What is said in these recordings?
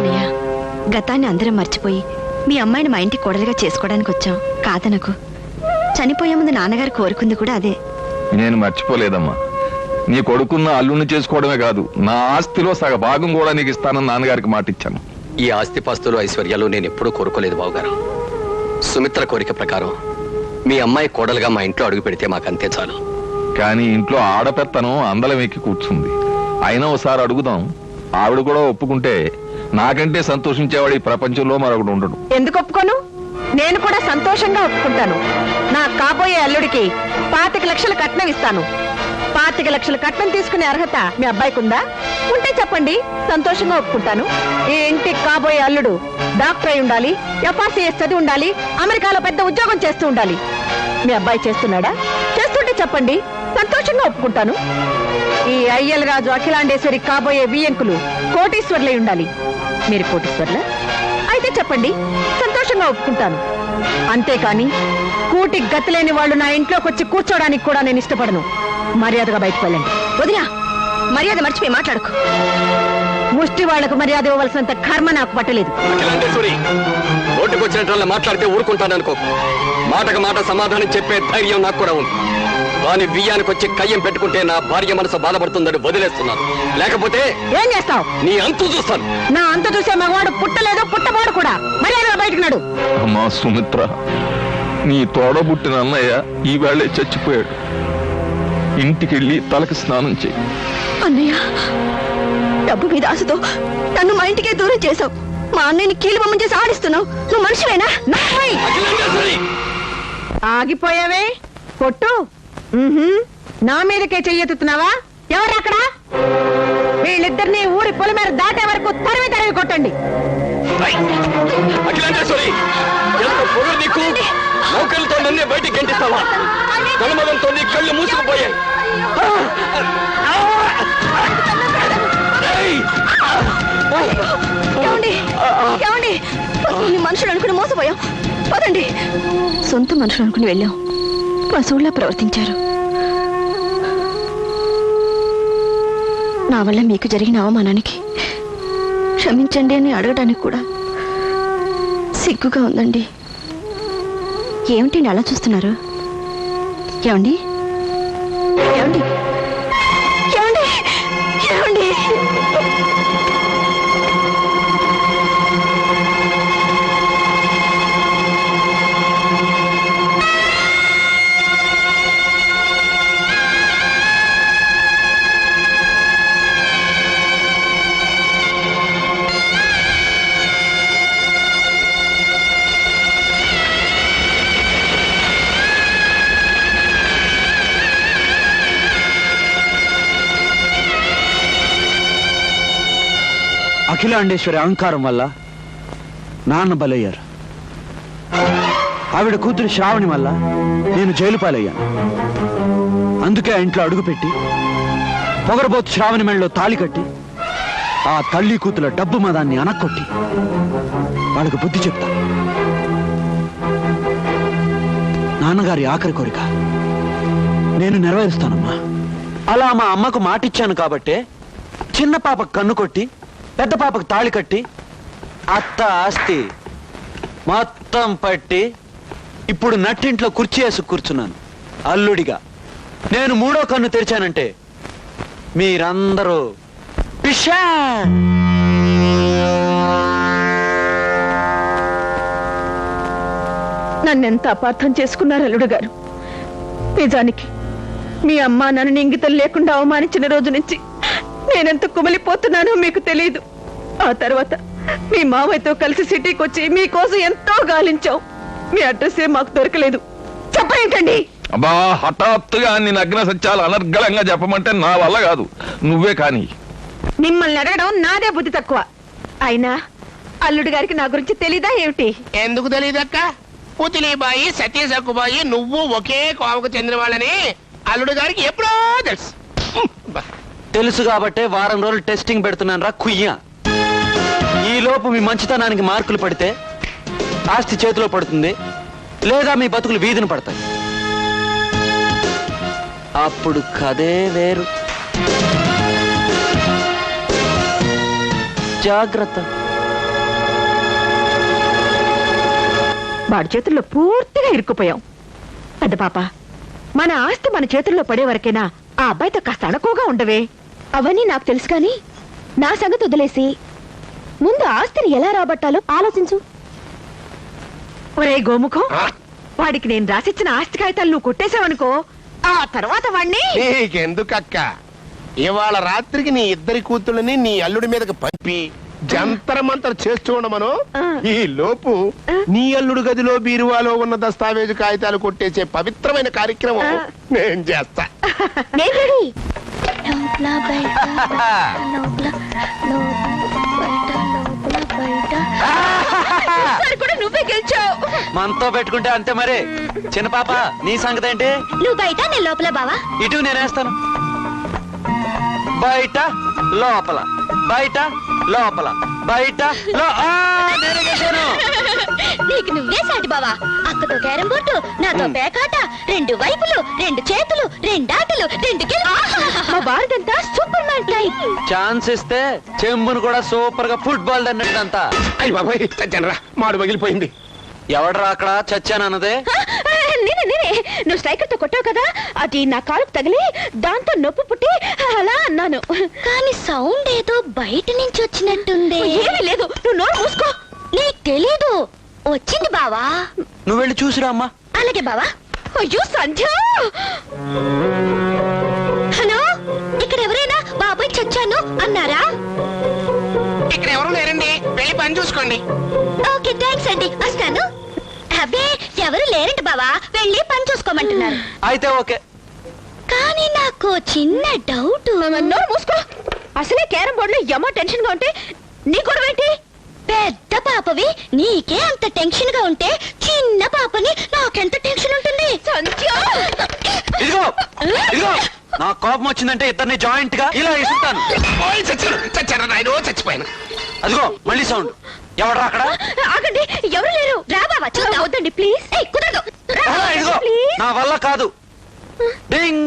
అన్నయ్య గతాన్ని అందరం మర్చిపోయి మీ అమ్మాయిని మా ఇంటి కోడలిగా చేసుకోవడానికి వచ్చాం. కాదనకు. చనిపోయే ముందు నాన్నగారు కోరుకుంది కూడా అదే. నేను మర్చిపోలేదమ్మా. నీ కొడుకున్న అల్లుని చేసుకోవడమే కాదు నా ఆస్తిలో సగ భాగం కూడా నీకు ఇస్తానని నాన్నగారికి మాట ఇచ్చాను ఈ ఆస్తిపాస్తులు ఐశ్వర్యాలు నేను ఎప్పుడూ కోరుకోలేదు బావగారు. సుమిత్ర కోరిక ప్రకారం మీ అమ్మాయి కోడలుగా మా ఇంట్లో అడుగు పెడితే మాకు అంతే చాలు. కానీ ఇంట్లో ఆడపెత్తనం అందలం ఎక్కి కూర్చుంది. అయినా ఒకసారి అడుగుదాం. ఆవిడ కూడా ఒప్పుకుంటే నాకంటే సంతోషించేవాడు ఈ ప్రపంచంలో మరొకడు ఉండడు. ఎందుకు ఒప్పుకోను? నేను కూడా సంతోషంగా ఒప్పుకుంటాను. నా కాబోయే అల్లుడికి పాతిక లక్షల కట్నం ఇస్తాను. పాతిక లక్షల కట్నం తీసుకునే అర్హత మీ అబ్బాయికి ఉందా ఉంటే చెప్పండి సంతోషంగా ఒప్పుకుంటాను. ఈ ఇంటికి కాబోయే అల్లుడు డాక్టర్ అయి ఉండాలి ఎఫ్ఆర్సీఎస్ చదివి ఉండాలి అమెరికాలో పెద్ద ఉద్యోగం చేస్తూ ఉండాలి. మీ అబ్బాయి చేస్తున్నాడా? చేస్తుంటే చెప్పండి సంతోషంగా ఒప్పుకుంటాను. ఈ అయ్యల్ రాజు అఖిలాండేశ్వరి కాబోయే బియ్యంకులు కోటీశ్వర్లై ఉండాలి. మీరు కోటీశ్వర్లా అయితే చెప్పండి సంతోషంగా ఒప్పుకుంటాను. అంతేకాని కూటి గతిలేని వాళ్ళు నా ఇంట్లోకి వచ్చి కూర్చోడానికి కూడా నేను ఇష్టపడను. మర్యాదగా బయటకు వెళ్ళండి. వదినా మర్యాద మర్చిపోయి మాట్లాడుకో. ముష్టి వాళ్ళకు మర్యాద ఇవ్వవలసినంత కర్మ నాకు పట్టలేదు. అఖిలాండేశ్వరి ఓటుకు వచ్చినట్టు మాట్లాడితే ఊరుకుంటాననుకో. మాటకు మాట సమాధానం చెప్పే ధైర్యం నాకు కూడా ఉంది. కానీ బియ్యానికి వచ్చి కయ్యం పెట్టుకుంటే నా భార్య మనసు బాధపడుతుందని వదిలేస్తున్నాను. లేకపోతే ఏం చేస్తావు? నీ అంతు చూస్తాను. నా అంత చూసే మగవాడు పుట్టలేదు పుట్టబోడు కూడా. మర్యాదగా బయటకు నడు. అమ్మా సుమిత్ర నీ తోడబుట్టిన అన్నయ్య ఈ వేళే చచ్చిపోయాడు. ఇంటికెళ్ళి తలకి స్నానం చేయి అన్నయ్య డబ్బు మీద ఆశతో నన్ను మా ఇంటికే దూరం చేసావు మా అన్నయ్యని కీలు బొమ్మ చేసి ఆడిస్తున్నావు. నువ్వు మనిషివేనా? నాయ్! అఖిలాండేశ్వరి ఆగిపోయావే. కొట్టు. నా మీదకే చెయ్యెత్తుతున్నావా ఎవరు అక్కడ? వీళ్ళిద్దరిని ఊరి పొలి మీద దాటే వరకు తరివి తరివి కొట్టండి. ఐ! అఖిలాండేశ్వరి ఎంత పొగరు నీకు? నౌకలతో నన్నే బయటికి గంటిస్తావా? కనుమదంతో నీ కళ్ళు మూసుకుపోయాయి. ఏయ్! ఏమండి? ఏమండి? పశువుల్ని మనుషులు అనుకుని మోసపోయాం. పదండి. సొంత మనుషులు అనుకుని వెళ్ళాం. పశువులా ప్రవర్తించారు. నా వల్ల మీకు జరిగిన అవమానానికి క్షమించండి అని అడగడానికి కూడా సిగ్గుగా ఉందండి. ఏమిటండి అలా చూస్తున్నారు? ఏమండి? ఏమండి? ఏమండి? ఏమండి? అఖిలాండేశ్వరి అహంకారం వల్ల నాన్న బలయ్యారు. ఆవిడ కూతురు శ్రావణి వల్ల నేను జైలు పాలయ్యాను. అందుకే ఆ ఇంట్లో అడుగుపెట్టి పొగరబోతు శ్రావణి మెళ్ళలో తాళి కట్టి ఆ తల్లి కూతుల డబ్బు మదాన్ని అనక్కొట్టి వాళ్ళకి బుద్ధి చెప్తా. నాన్నగారి ఆఖరి కోరిక నేను నెరవేరుస్తానమ్మా. అలా మా అమ్మకు మాటిచ్చాను కాబట్టే చిన్న పాప కన్ను కొట్టి పెద్ద పాపకు తాళి కట్టి అత్త ఆస్తి మొత్తం పట్టి ఇప్పుడు నట్టింట్లో కుర్చీ వేసి కూర్చున్నాను. అల్లుడిగా. నేను మూడో కన్ను తెరిచానంటే మీరందరూ పిషా! నన్నెంత అపార్థం చేసుకున్నారు అల్లుడు గారు నిజానికి మీ అమ్మ నన్ను ఇంగితం లేకుండా అవమానించిన రోజు నుంచి నేనెంత కుమిలిపోతున్నానో మీకు తెలియదు ఆ తర్వాత మీ మావయ్యతో కలిసి సిటీకి వచ్చి మీకోసం ఎంతో గాలించాం మీ అడ్రస్సే మాకు దొరకలేదు. చెప్పేంటండి? అబ్బా హఠాత్తుగా అన్ని నగ్న సత్యాలు అనర్గళంగా చెప్పమంటే నా వల్ల కాదు. నువ్వే కానీ. మిమ్మల్ని అడగడం నాదే బుద్ధి తక్కువ. అయినా అల్లుడు గారికి నా గురించి తెలీదా ఏమిటి? ఎందుకు తెలియదక్క పుతిలీబాయి సతీసక్కుబాయి నువ్వు ఒకే కోవకు చెందిన వాళ్ళని అల్లుడు గారికి ఎప్పుడో తెలుసు. తెలుసు కాబట్టే వారం రోజులు టెస్టింగ్ పెడుతున్నాను రా కుయ్య. ఈ లోపు మీ మంచితనానికి మార్కులు పడితే ఆస్తి చేతిలో పడుతుంది లేదా మీ బతుకులు వీధిని పడతాయి. అప్పుడు కదే వేరు. జాగ్రత్త. వాడి చేతుల్లో పూర్తిగా ఇరుక్కుపోయాం. పెద్ద పాప మన ఆస్తి మన చేతుల్లో పడే వరకైనా ఆ అబ్బాయితో కాస్త అణకువగా ఉండవే. అవన్నీ నాకు తెలుసు కానీ నా సంగతి వదిలేసి ముందు ఆస్తిని ఎలా రాబట్టాలో ఆలోచించు. ఒరే గోముఖం వాడికి నేను రాసిచ్చిన ఆస్తి కాగితాలు నువ్వు కొట్టేశావనుకో ఆ తర్వాత వాణ్ణి. నీకెందుకక్క? ఇవాళ రాత్రికి నీ ఇద్దరి కూతుళ్ళని నీ అల్లుడి మీదకి పంపి జంతర మంతర చేస్తూ ఉండమను. ఈ లోపు నీ అల్లుడు గదిలో బీరువాలో ఉన్న దస్తావేజు కాగితాలు కొట్టేసే పవిత్రమైన కార్యక్రమం. నేను చేస్తా. లోపల బయట లోపల బయట లోపల బయట కూడా నువ్వే గెలిచావు. మనతో పెట్టుకుంటే అంతే మరి. చిన్న పాప నీ సంగతి ఏంటి? నువ్వు బయట నేను లోపల బావా. ఇటు నేనేస్తాను. బయట లోపల. బయట లోపల. బయట. నీకు నువ్వే సాటి బావా. అక్కతో క్యారం బోర్డు నాతో పేకాట రెండు వైపులు రెండు చేతులు రెండు ఆటలు రెండు మా సూపర్ మ్యాన్ టైప్. ఛాన్స్ ఇస్తే చెంబును కూడా సూపర్గా ఫుట్బాల్ అన్నట్టంతా అయ్యి బాబాయ్ మాడు పగిలిపోయింది. ఎవడరా అక్కడ చచ్చానన్నదే? నేనే నేనే నువ్వు స్ట్రైకర్తో కొట్టావు కదా అది నా కాలుకు తగిలి దాంతో నొప్పి పుట్టి అలా అన్నాను. కానీ సౌండ్ ఏదో బయట నుంచి వచ్చినట్టుంది. ఏమీ లేదు. నువ్వు నోరు మూసుకో. నీకు తెలీదు. వచ్చింది బావా. నువ్వు వెళ్ళి చూసిరా అమ్మా. అలాగే బావా. అయ్యో సంధ్య! హలో ఇక్కడ ఎవరైనా బాబాయ్ చచ్చాను అన్నారా? ఇక్కడ ఎవరు లేరండి. వెళ్ళి పని చూసుకోండి. ఓకే థ్యాంక్స్ అండి. వస్తాను. అబ్బే ఎవరు లేరంట బావా? వెళ్ళి పని చూసుకోమంటున్నారు. అయితే ఓకే. కానీ నాకు చిన్న డౌట్. నోరు మూసుకో. అసలే క్యారం బోర్డులో యమ టెన్షన్గా ఉంటే నీ గొడవ ఏంటి? పెద్ద పాపవి నీకే అంత టెన్షన్గా ఉంటే చిన్న పాపని నాకెంత టెన్షన్ ఉంటుంది? ఇదిగో ఇదిగో నా కోపం వచ్చిందంటే ఇద్దరిని జాయింట్గా ఇలా నాయన చచ్చిపోయాను. అదిగో మళ్ళీ సౌండ్ ఎవడరా అక్కడ? ఆగండి ఎవరు లేరు? రా బావా చూద్దాం. వద్దండి ప్లీజ్. కుదరదు. రా ఇదిగో ప్లీజ్. నా వల్ల కాదు. డింగ్.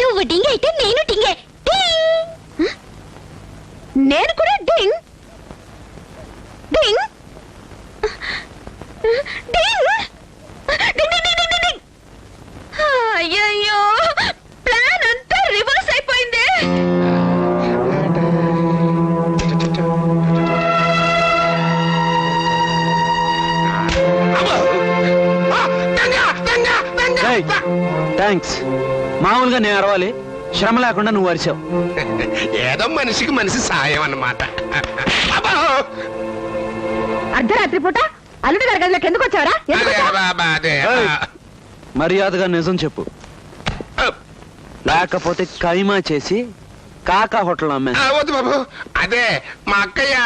నువ్వు డింగ్ అయితే నేను డింగే. డింగ్. నేను కూడా మామూలుగా నేను అరవాలి. శ్రమ లేకుండా నువ్వు అరిచావు. ఏదో మనిషికి మనిషి సాయం అన్నమాట. అబ్బో! అర్ధరాత్రి పూట అల్లుడి గారి గదిలోకి ఎందుకు వచ్చావరా? అదే, అదే. ఏయ్. మర్యాదగా నిజం చెప్పు. లేకపోతే కైమా చేసి కాకా హోటల్ అమ్మే. ఆ, వద్దు బాబు. అదే మా అక్కయ్య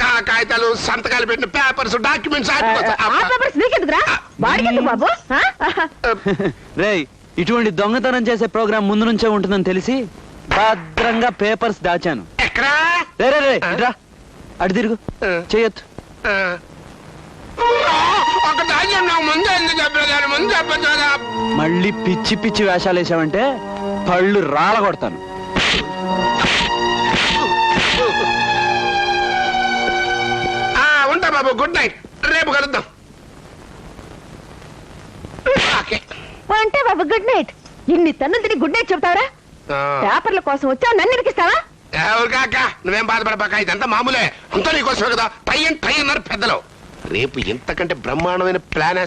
కా- కాగితాలు సంతకాలు పెట్టిన పేపర్స్ డాక్యుమెంట్స్ ఆ పేపర్స్ నీకెందుకురా? వాడికి ఎందుకు బాబు? ఆ? రేయ్ ఇటువంటి దొంగతనం చేసే ప్రోగ్రాం ముందు నుంచే ఉంటుందని తెలిసి భద్రంగా పేపర్స్ దాచాను. ఎక్కడా? రే రే రే ఇట్రా. అటు తిరుగు. ఆ. చేయొచ్చు ఆ. ఒక ధాన్యం నాకు ముందే ఎందుకు చెప్పలేదు ముందు చెప్పచ్చు కదా మళ్ళీ పిచ్చి పిచ్చి వేషాలు వేసావంటే పళ్ళు రాల కొడతాను ఆ, ఉంటా బాబు గుడ్ నైట్. రేపు కలుద్దాం. ఓకే. అంటే బాబు గుడ్ నైట్ ఇన్ని తన్నులు తిని గుడ్ నైట్ చెప్తావరా. పేపర్ల కోసం వచ్చావు నన్ను ఇరికిస్తావా ఎవరు కాక నువ్వేం బాధపడబాక ఇదంతా మామూలే. అంతా నీకోసమే కదా టై అండ్ టై అన్నారు పెద్దలు. రేపు ఇంతకంటే బ్రహ్మాండమైన ప్లాన్